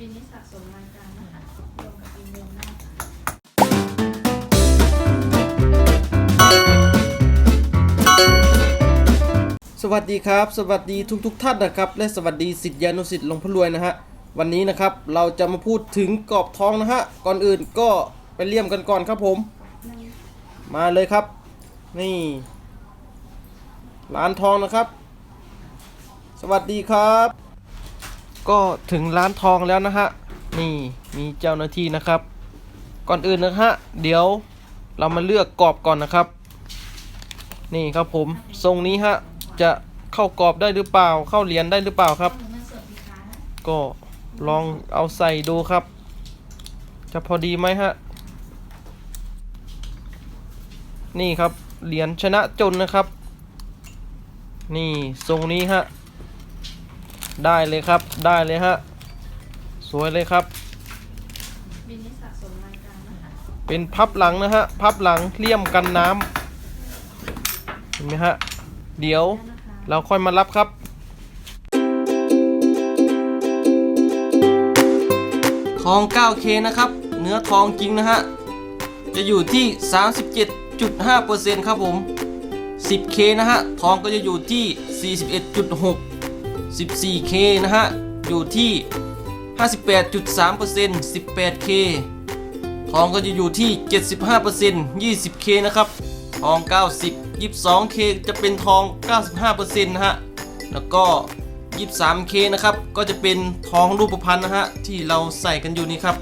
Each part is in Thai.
บินนี้สะสมรายการนะคะรวมกับบินเดือนหน้าค่ะสวัสดีครับ สวัสดีทุกๆทท่านนะครับ และสวัสดีสิทธิานุสิทธิ์หลวงพ่อรวยนะฮะวันนี้นะครับเราจะมาพูดถึงกรอบทองนะฮะก่อนอื่นก็ไปเลี่ยมกันก่อนครับผม มาเลยครับ นี่ร้านทองนะครับ สวัสดีครับ ก็ถึงร้านทองแล้วนะฮะ นี่มีเจ้าหน้าที่นะครับ ก่อนอื่นนะฮะ เดี๋ยวเรามาเลือกกรอบก่อนนะครับ นี่ครับผม ทรงนี้ฮะ จะเข้ากรอบได้หรือเปล่า เข้าเหรียญได้หรือเปล่าครับ ก็ลองเอาใส่ดูครับ จะพอดีไหมฮะ นี่ครับ เหรียญชนะจนนะครับ นี่ทรงนี้ฮะ ได้เลยครับ ได้เลยฮะ สวยเลยครับ บินนี้สะสมรายการนะคะเป็นพับหลังนะฮะ พับหลังเลี่ยมกันน้ำเห็นไหมฮะ เดี๋ยวได้นะคะเราค่อยมารับครับ ทอง 9K นะครับ เนื้อทองจริงนะฮะ จะอยู่ที่ 37.5%ครับผม 10K นะฮะ ทองก็จะอยู่ที่ 41.6 14K นะฮะ อยู่ที่ 58.3% 18K ทองก็จะอยู่ที่ 75% 20K นะครับ ทอง 90 22K จะเป็นทอง 95%นะฮะ แล้วก็ 23K นะครับ ก็จะเป็นทองรูปพรรณนะฮะ ที่เราใส่กันอยู่นี่ครับ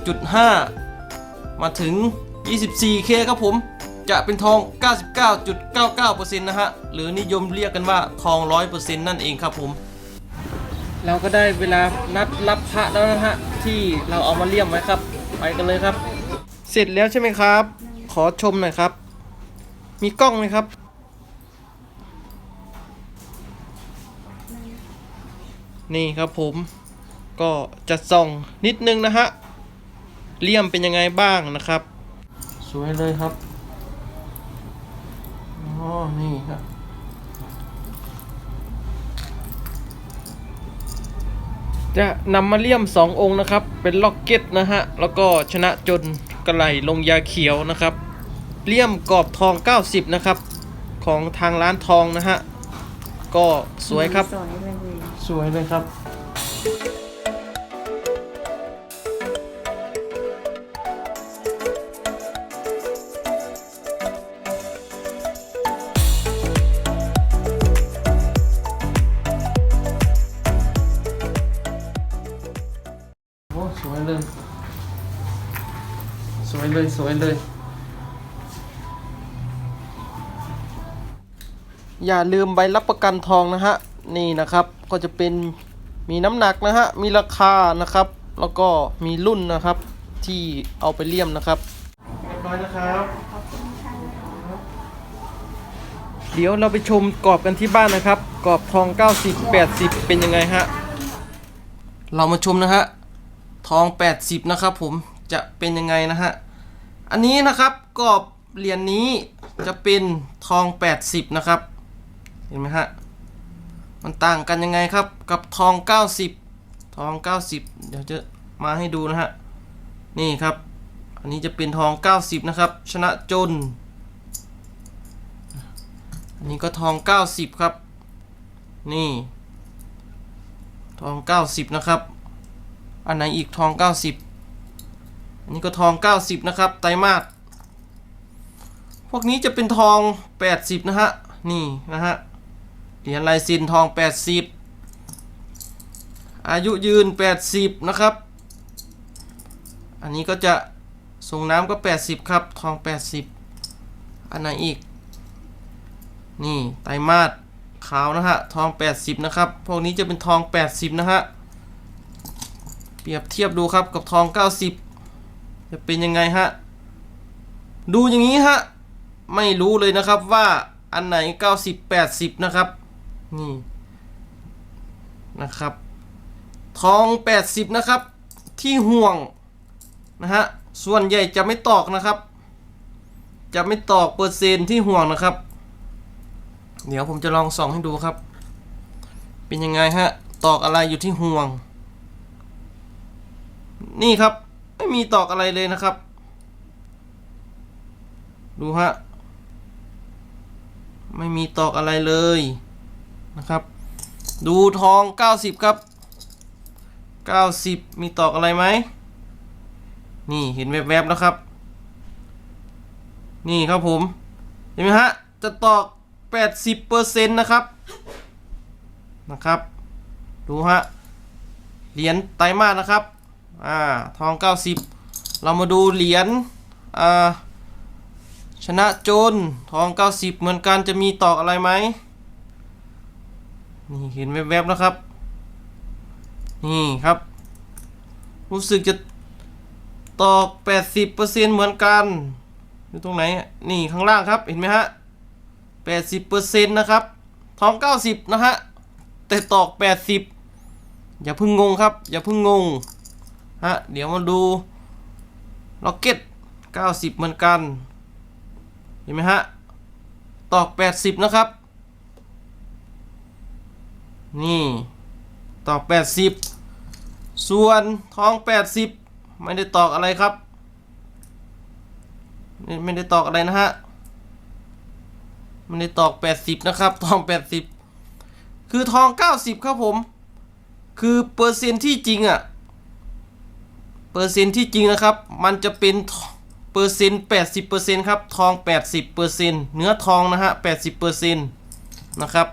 96.5 มาถึง 24K ครับผม จะเป็นทอง 99.99%นะฮะ หรือนิยมเรียกกันว่าทอง 100%นั่นเองครับผม เราก็ได้เวลานัดรับพระแล้วนะฮะ ที่เราเอามาเลี่ยมไว้ครับ ไปกันเลยครับ เสร็จแล้วใช่ไหมครับ ขอชมหน่อยครับ มีกล้องไหมครับ นี่ครับผมก็จะส่องนิดนึงนะฮะเลี่ยมเป็นยังไงบ้างนะครับ สวยเลยครับอ๋อ นี่ครับจะนำมาเลี่ยม 2 องค์นะครับ เป็นล็อกเก็ตนะฮะ แล้วก็ชนะจนกระไหลลงยาเขียวนะครับ เลี่ยมกรอบทอง 90 นะครับ ของทางร้านทองนะฮะ ก็สวยครับ สวยเลยสวยเลยครับ เลยสวยเลย อย่าลืมใบรับประกันทองนะฮะ นี่นะครับก็จะเป็นมีน้ำหนักนะฮะ มีราคานะครับ แล้วก็มีรุ่นนะครับที่เอาไปเลี่ยมนะครับเรียบร้อยนะครับเดี๋ยวเราไปชมกรอบกันที่บ้านนะครับ กรอบทอง 90 80 เป็นยังไงฮะ เรามาชมนะฮะ ทอง 80 นะครับผม จะเป็นยังไงนะฮะ อันนี้นะครับกรอบเหรียญนี้จะเป็นทอง 80 นะครับ เห็นไหมฮะ มันต่างกันยังไงครับ กับทอง 90 ทอง 90 เดี๋ยวจะมาให้ดูนะฮะ นี่ครับ อันนี้จะเป็นทอง 90 นะครับ ชนะจน อันนี้ก็ทอง 90 ครับ นี่ ทอง 90 นะครับ อันไหนอีกทอง 90 นนี้ก็ทอง 90 นะครับ ไตรมาสพวกนี้จะเป็นทอง 80 นะฮะ นี่นะฮะ เหรียญลายซินทอง 80 อายุยืน 80 นะครับ อันนี้ก็จะส่งน้ำก็ 80 ครับ ทอง 80 อันไหนอีก นี่ ไตรมาสขาวนะฮะ ทอง 80 นะครับ พวกนี้จะเป็นทอง 80 นะฮะ เปรียบเทียบดูครับกับทอง 90 จะเป็นยังไงฮะ ดูอย่างนี้ฮะ ไม่รู้เลยนะครับว่าอันไหน 90 80 นะครับ นี่นะครับ ทอง 80 นะครับ ที่ห่วงนะฮะ ส่วนใหญ่จะไม่ตอกนะครับ จะไม่ตอกเปอร์เซ็นที่ห่วงนะครับ เดี๋ยวผมจะลองส่องให้ดูครับ เป็นยังไงฮะ ตอกอะไรอยู่ที่ห่วง นี่ครับ ม่มีตอกอะไรเลยนะครับ ดูฮะ ไม่มีตอกอะไรเลยนะครับ ดูทอง 90 ครับ 90 มีตอกอะไรไหม นี่เห็นแวบๆแล้วครับ นี่ครับผม เห็นไหมฮะ จะตอก 80%นะครับ นะครับ ดูฮะ เหรียญไตรมาสนะครับ อ่าทอง 90 เรามาดูเหรียญอ่าชนะโจรทอง 90 เหมือนกันจะมีตอกอะไรไหมนี่เห็นแวบๆนะครับ นี่ครับ รู้สึกจะตอก 80%เหมือนกันอยู่ตรงไหน นี่ข้างล่างครับเห็นไหมฮะ 80%นะครับ ทอง 90 นะฮะ แต่ตอก 80 อย่าเพึ่งงงครับ อย่าเพึ่งงง ฮะ เดี๋ยวมาดูล็อกเก็ต90 เหมือนกัน เห็นไหมฮะ ตอก 80 นะครับ นี่ ตอก 80 ส่วนทอง 80 ไม่ได้ตอกอะไรครับ ไม่ได้ตอกอะไรนะฮะ ไม่ได้ตอก 80 นะครับ ทอง 80 คือทอง 90 ครับผม คือเปอร์เซ็นที่จริงอะ เปอร์เซ็นที่จริงนะครับ มันจะเป็นเปอร์เซ็นต์แปดสิบเปอร์เซ็นต์ครับ ทองแปดสิบเปอร์เซ็นต์เนื้อทองนะฮะแปดสิบเปอร์เซ็นต์นะครับ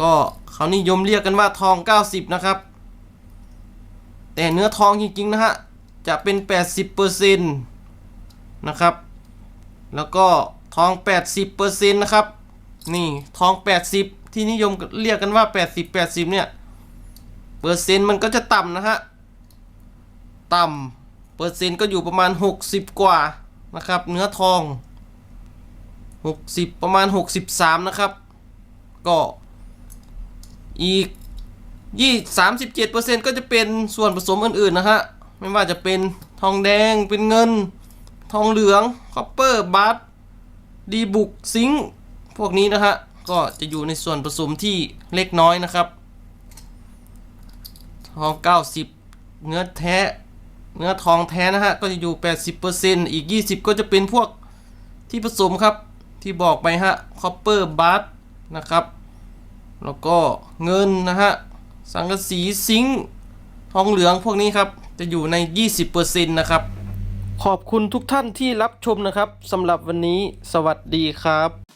ก็เขานิยมเรียกกันว่าทองเก้าสิบนะครับ แต่เนื้อทองจริงๆนะฮะ จะเป็นแปดสิบเปอร์เซ็นต์นะครับ แล้วก็ทองแปดสิบเปอร์เซ็นต์นะครับ นี่ทองแปดสิบที่นิยมเรียกกันว่าแปดสิบแปดสิบเนี่ย เปอร์เซ็นต์มันก็จะต่ำนะฮะ ต่ำเปอร์เซ็นต์ก็อยู่ประมาณ 60 กว่านะครับ เนื้อทอง 60 ประมาณ 63 นะครับ ก็อีกยี่สามสิบเจ็ดเปอร์เซ็นต์ก็จะเป็นส่วนผสมอื่นๆนะฮะ ไม่ว่าจะเป็นทองแดงเป็นเงิน ทองเหลืองคอปเปอร์บัตดีบุกซิงค์พวกนี้นะฮะ ก็จะอยู่ในส่วนผสมที่เล็กน้อยนะครับ ทอง90เนื้อแท้ เนื้อทองแท้นะฮะ ก็จะอยู่ 80%อีก 20 ก็จะเป็นพวกที่ผสมครับ ที่บอกไปฮะคอปเปอร์บัตนะครับ แล้วก็เงินนะฮะ สังกะสีซิงค์ทองเหลืองพวกนี้ครับ จะอยู่ใน 20%นะครับ ขอบคุณทุกท่านที่รับชมนะครับสำหรับวันนี้ สวัสดีครับ